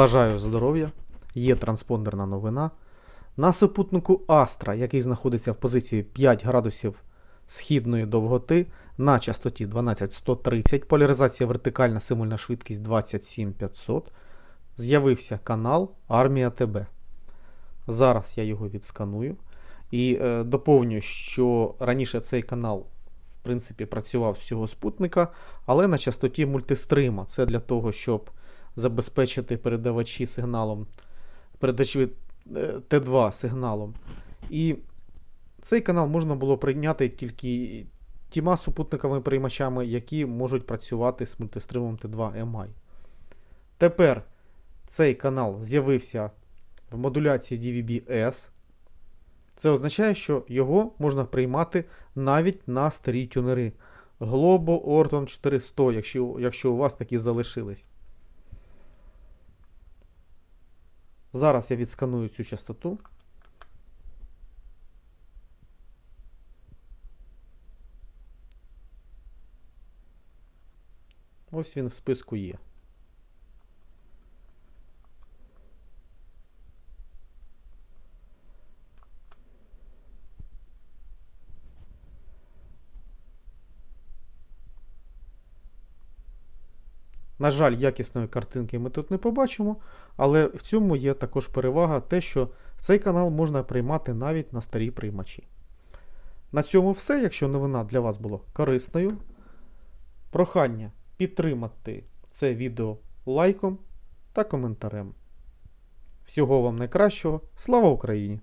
Бажаю здоров'я. Є транспондерна новина. На супутнику Астра, який знаходиться в позиції 5 градусів східної довготи на частоті 12130, поляризація вертикальна симульна швидкість 27500, з'явився канал Армія ТБ. Зараз я його відсканую. І е, доповню, що раніше цей канал в принципі працював з цього спутника, але на частоті мультистрима. Це для того, щоб забезпечити передавачі сигналом, передачі е, Т2 сигналом. І цей канал можна було прийняти тільки тіма супутниковими приймачами, які можуть працювати з мультистримом Т2 MI. Тепер цей канал з'явився в модуляції DVB-S. Це означає, що його можна приймати навіть на старі тюнери. Globo Orton 400, якщо, якщо у вас такі залишились. Зараз я відсканую цю частоту. Ось він в списку є. На жаль, якісної картинки ми тут не побачимо, але в цьому є також перевага те, що цей канал можна приймати навіть на старі приймачі. На цьому все. Якщо новина для вас була корисною, прохання підтримати це відео лайком та коментарем. Всього вам найкращого. Слава Україні!